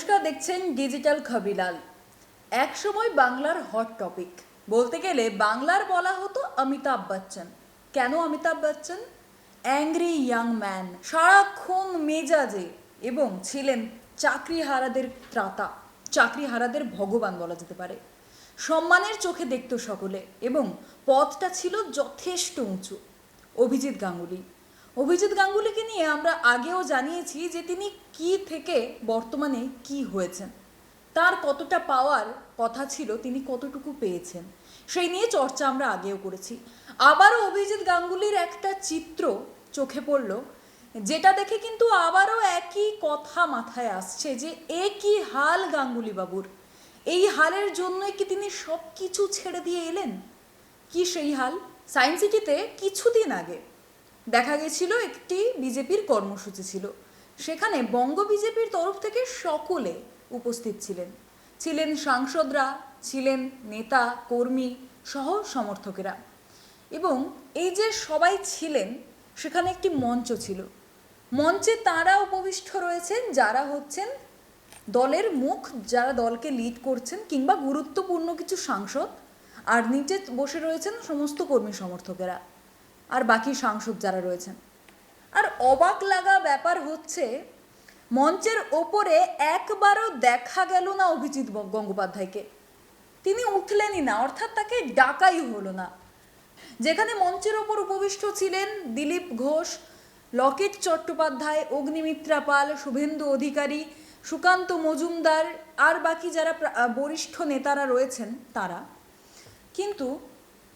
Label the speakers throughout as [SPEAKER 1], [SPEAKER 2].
[SPEAKER 1] নমস্কার, দেখছেন ডিজিটাল খবিলাল। এক সময় বাংলার হট টপিক। বলতে গেলে বাংলার বলা হতো অমিতাভ বচ্চন। কেন Amitabh Bachchan? Angry young man, সারাক্ষণ মেজাজে এবং ছিলেন চাকরিহারাদের ত্রাতা, চাকরিহারাদের ভগবান বলা যেতে পারে। সম্মানের চোখে দেখতো সকলে এবং পথটা ছিল যথেষ্ট উঁচু। অভিজিৎ গাঙ্গুলি অভিজিৎ গাঙ্গুলিকে নিয়ে আমরা আগেও জানিয়েছি যে তিনি কি থেকে বর্তমানে কি হয়েছেন। তার কতটা পাওয়ার কথা ছিল তিনি কতটুকু পেয়েছেন, সেই নিয়ে চর্চা আমরা আগেও করেছি। আবারও অভিজিৎ গাঙ্গুলির একটা চিত্র চোখে পড়ল, যেটা দেখে কিন্তু আবারও একই কথা মাথায় আসছে যে, এ কি হাল গাঙ্গুলি বাবুর এই হালের জন্যই কি তিনি সব কিছু ছেড়ে দিয়ে এলেন? কি সেই হাল? সায়েন্স সিটিতে কিছুদিন আগে দেখা গেছিল একটি বিজেপির কর্মসূচি ছিল। সেখানে বঙ্গ বিজেপির তরফ থেকে সকলে উপস্থিত ছিলেন। ছিলেন সাংসদরা, ছিলেন নেতা, কর্মী সহ সমর্থকেরা। এবং এই যে সবাই ছিলেন, সেখানে একটি মঞ্চ ছিল। মঞ্চে তারা উপবিষ্ট রয়েছেন, যারা হচ্ছেন দলের মুখ, যারা দলকে লিড করছেন কিংবা গুরুত্বপূর্ণ কিছু সাংসদ। আর নিচে বসে রয়েছেন সমস্ত কর্মী সমর্থকেরা। আর বাকি সাংসদ যারা রয়েছেন। আর অবাক লাগা ব্যাপার হচ্ছে, মঞ্চের ওপরে একবারও দেখা গেল না অভিজিৎ গঙ্গোপাধ্যায়কে। তিনি উঠলেনই না, অর্থাৎ তাকে ডাকাই হলো না। যেখানে মঞ্চের ওপর উপবিষ্ট ছিলেন দিলীপ ঘোষ, লকেট চট্টোপাধ্যায়, অগ্নিমিত্রা পাল, শুভেন্দু অধিকারী, সুকান্ত মজুমদার, আর বাকি যারা বরিষ্ঠ নেতারা রয়েছেন তারা। কিন্তু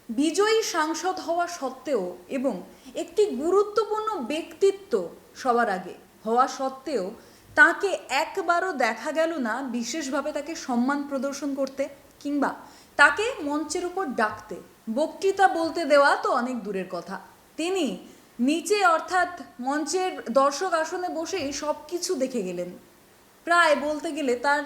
[SPEAKER 1] বিজয়ী সাংসদ হওয়া সত্ত্বেও এবং একটি গুরুত্বপূর্ণ ব্যক্তিত্ব সবার আগে হওয়া সত্ত্বেও তাকে একবারও দেখা গেল না বিশেষভাবে তাকে সম্মান প্রদর্শন করতে কিংবা তাকে মঞ্চের উপর ডাকতে। বক্তৃতা বলতে দেওয়া তো অনেক দূরের কথা। তিনি নিচে অর্থাৎ মঞ্চের দর্শক আসনে বসেই সব কিছু দেখে গেলেন। প্রায় বলতে গেলে তার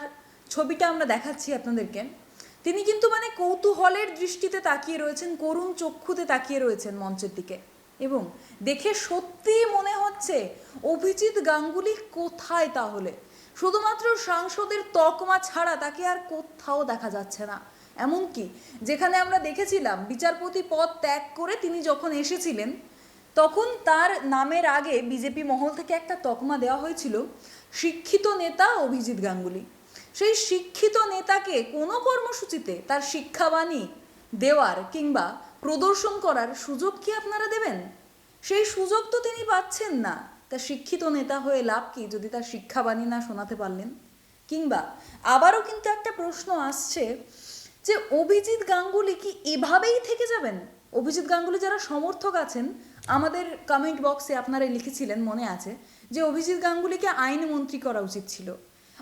[SPEAKER 1] ছবিটা আমরা দেখাচ্ছি আপনাদেরকে। তিনি কিন্তু মানে কৌতূহলের দৃষ্টিতে তাকিয়ে রয়েছেন, করুণ চক্ষুতে তাকিয়ে রয়েছেন মঞ্চের দিকে। এবং দেখে সত্যিই মনে হচ্ছে অভিজিৎ গাঙ্গুলি কোথায় তাহলে? শুধুমাত্র সাংসদের তকমা ছাড়া তাকে আর কোথাও দেখা যাচ্ছে না। এমনকি যেখানে আমরা দেখেছিলাম বিচারপতি পদ ত্যাগ করে তিনি যখন এসেছিলেন, তখন তার নামের আগে বিজেপি মহল থেকে একটা তকমা দেওয়া হয়েছিল, শিক্ষিত নেতা অভিজিৎ গাঙ্গুলি। সেই শিক্ষিত নেতাকে কোনো কর্মসূচিতে তার শিক্ষাবাণী দেওয়ার কিংবা প্রদর্শন করার সুযোগ কি আপনারা দেবেন? সেই সুযোগ তো তিনি পাচ্ছেন না। তা শিক্ষিত নেতা হয়ে লাভ কি যদি তার শিক্ষাবাণী না শোনাতে পারলেন? কিংবা আবারও কিন্তু একটা প্রশ্ন আসছে যে অভিজিৎ গাঙ্গুলি কি এভাবেই থেকে যাবেন? অভিজিৎ গাঙ্গুলি যারা সমর্থক আছেন, আমাদের কমেন্ট বক্সে আপনারা লিখেছিলেন, মনে আছে, যে অভিজিৎ গাঙ্গুলিকে আইনমন্ত্রী করা উচিত ছিল।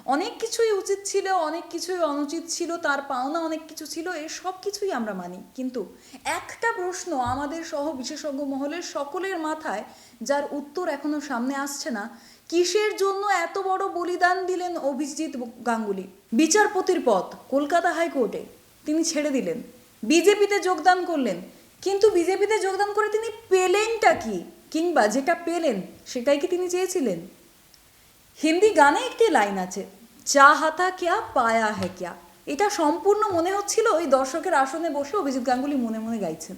[SPEAKER 1] অনেক কিছুই উচিত ছিল, অনেক কিছুই অনুচিত ছিল, তার পাওনা অনেক কিছু ছিল এ সব কিছুই আমরা মানি। কিন্তু একটা প্রশ্ন আমাদের সহ বিশেষজ্ঞ মহলের সকলের মাথায়, যার উত্তর এখনও সামনে আসছে না, কিসের জন্য এত বড় বলিদান দিলেন অভিজিৎ গাঙ্গুলি? বিচারপতির পদ, কলকাতা হাইকোর্টে। তিনি ছেড়ে দিলেন। বিজেপিতে যোগদান করলেন। কিন্তু বিজেপিতে যোগদান করে তিনি পেলেনটা কি? কিংবা যেটা পেলেন, সেটাই কি তিনি চেয়েছিলেন? হিন্দি গানে একটি লাইন আছে, চা হাতা ক্যা, পায়া হ্যাঁ ক্যা? এটা সম্পূর্ণ মনে হচ্ছিল ওই দর্শকের আসনে বসে অভিজিৎ গাঙ্গুলি মনে মনে গাইছেন।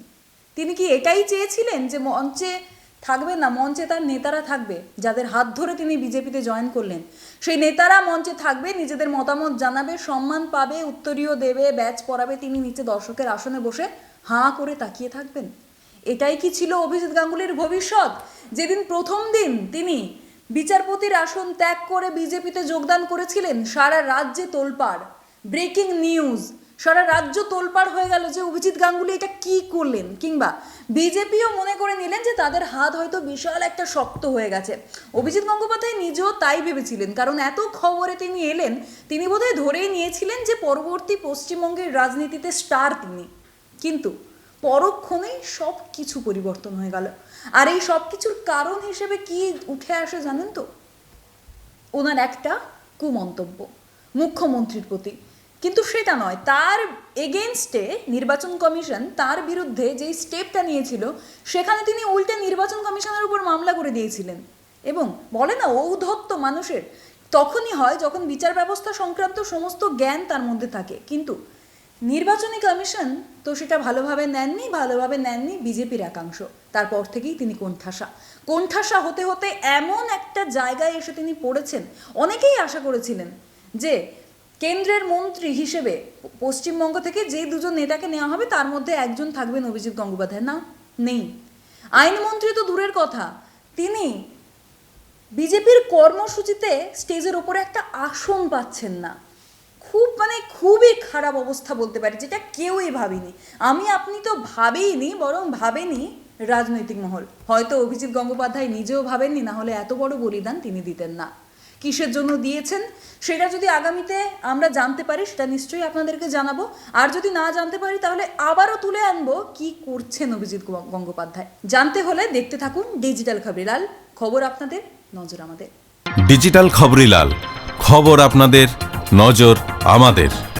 [SPEAKER 1] তিনি কি এটাই চেয়েছিলেন যে মঞ্চে থাকবে না? মঞ্চে তার নেতারা থাকবে, যাদের হাত ধরে তিনি বিজেপিতে জয়েন করলেন। সেই নেতারা মঞ্চে থাকবে, নিজেদের মতামত জানাবে, সম্মান পাবে, উত্তরীয় দেবে, ব্যাচ পড়াবে, তিনি নিচে দর্শকের আসনে বসে হাঁ করে তাকিয়ে থাকবেন। এটাই কি ছিল অভিজিৎ গাঙ্গুলির ভবিষ্যৎ? যেদিন প্রথম দিন তিনি বিচারপতির আসন ত্যাগ করে বিজেপিতে যোগদান করেছিলেন সারা রাজ্যে তোলপাড়। ব্রেকিং নিউজ, সারা রাজ্য তোলপাড় হয়ে গেল যে অভিজিৎ গাঙ্গুলি এটা কি করলেন? কিংবা বিজেপিও মনে করে নিলেন যে তাদের হাত হয়তো বিশাল একটা শক্ত হয়ে গেছে। অভিজিৎ গঙ্গোপাধ্যায় নিজেও তাই ভেবেছিলেন, কারণ এত খবরে তিনি এলেন, তিনি বোধহয় ধরেই নিয়েছিলেন যে পরবর্তী পশ্চিমবঙ্গের রাজনীতিতে স্টার তিনি। কিন্তু পরক্ষণেই সব কিছু পরিবর্তন হয়ে গেল। আর এই সব কিছুর কারণ হিসেবে কি উঠে আসে জানেন তো? ওনার একটা কুমন্তব্য, মুখ্যমন্ত্রীর প্রতি। কিন্তু সেটা নয়, তার এগেনস্টে নির্বাচন কমিশন তার বিরুদ্ধে যেই স্টেপটা নিয়েছিল, সেখানে তিনি উল্টে নির্বাচন কমিশনের উপর মামলা করে দিয়েছিলেন। এবং বলে না ঔদ্ধত্য মানুষের, তখনই হয় যখন বিচার ব্যবস্থা সংক্রান্ত সমস্ত জ্ঞান তার মধ্যে থাকে। কিন্তু নির্বাচনী কমিশন তো সেটা ভালোভাবে নেননি ভালোভাবে নেননি বিজেপির একাংশ। তারপর থেকেই তিনি কোণঠাসা। কোণঠাসা হতে হতে এমন একটা জায়গায় এসে তিনি পড়েছেন। অনেকেই আশা করেছিলেন যে কেন্দ্রের মন্ত্রী হিসেবে পশ্চিমবঙ্গ থেকে যে দুজন নেতাকে নেওয়া হবে, তার মধ্যে একজন থাকবেন অভিজিৎ গঙ্গোপাধ্যায়। না, নেই। আইনমন্ত্রী তো দূরের কথা। তিনি বিজেপির কর্মসূচিতে স্টেজের ওপরে একটা আসন পাচ্ছেন না। খুব মানে খুবই খারাপ অবস্থা বলতে পারি, যেটা কেউই ভাবেনি। আমি, আপনি তো ভাবেইনি, বরং ভাবেনি রাজনৈতিক মহল। হয়তো অভিজিৎ গঙ্গোপাধ্যায় নিজেও ভাবেননি, না হলে এত বড় বলিদান তিনি দিতেন না। কিসের জন্য দিয়েছেন? সেটা যদি আগামীতে আমরা জানতে পারি, সেটা নিশ্চয়ই আপনাদেরকে জানাব। আর যদি না জানতে পারি, তাহলে আবারও তুলে আনব কি করছেন অভিজিৎ গঙ্গোপাধ্যায়। জানতে হলে দেখতে থাকুন ডিজিটাল খবরিলাল খবর আপনাদের, নজর আমাদের।
[SPEAKER 2] ডিজিটাল খবরিলাল খবর আপনাদের নজর আমাদের।